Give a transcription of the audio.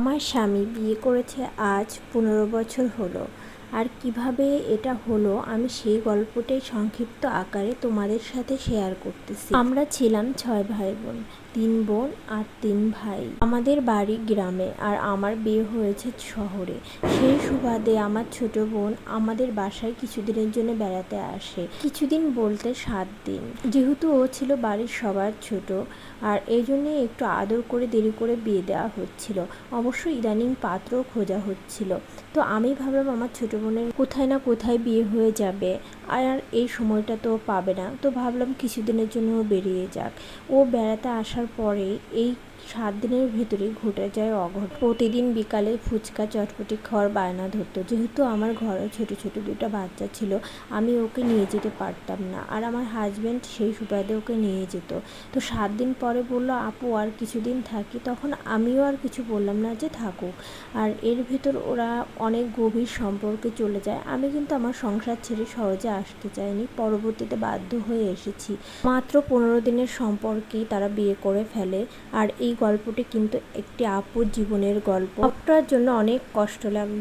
আমার স্বামী বিয়ে করেছে আজ পনেরো বছর হলো। আর কীভাবে এটা হলো, আমি সেই গল্পটাই সংক্ষিপ্ত আকারে তোমাদের সাথে শেয়ার করতেছি। আমরা ছিলাম ছয় ভাই বোন তিন বোন আর তিন ভাই। আমাদের বাড়ি গ্রামে আর আমার বিয়ে হয়েছে শহরে। সেই সুবাদে আমার ছোট বোন আমাদের বাসায় কিছুদিনের জন্য বেড়াতে আসে। কিছুদিন বলতে সাত দিন। যেহেতু ও ছিল বাড়ির সবার ছোট আর এই জন্যে একটু আদর করে দেরি করে বিয়ে দেওয়া হচ্ছিল। অবশ্য ইদানিং পাত্রও খোঁজা হচ্ছিল। তো আমি ভাবলাম আমার ছোটো বোনের কোথায় না কোথায় বিয়ে হয়ে যাবে। আর এই সময়টা তো পাবে না। তো ভাবলাম কিছুদিনের জন্য ও বেরিয়ে যাক। ও বেড়াতে আসার পরে এই সাত দিনের ভিতরে ঘটে যায় অঘট প্রতিদিন বিকালে ফুচকা, চটপটি খাওয়ার বায়না ধরতো। যেহেতু আমার ঘরে ছোট ছোট দুটো বাচ্চা ছিল, আমি ওকে নিয়ে যেতে পারতাম না। আর আমার হাজব্যান্ড সেই সুবাদে ওকে নিয়ে যেত। তো সাত দিন পরে বলল, আপু, আর কিছুদিন থাকি। তখন আমিও আর কিছু বললাম না যে থাকুক। আর এর ভিতর ওরা অনেক গভীর সম্পর্কে চলে যায়। আমি কিন্তু আমার সংসার ছেড়ে সহজে আসতে চাইনি। পরবর্তীতে বাধ্য হয়ে এসেছি। মাত্র পনেরো দিনের সম্পর্কেই তারা বিয়ে করে ফেলে। আর এই গল্পটি কিন্তু একটি আপুর জীবনের গল্প। আপনার জন্য অনেক কষ্ট লাগল।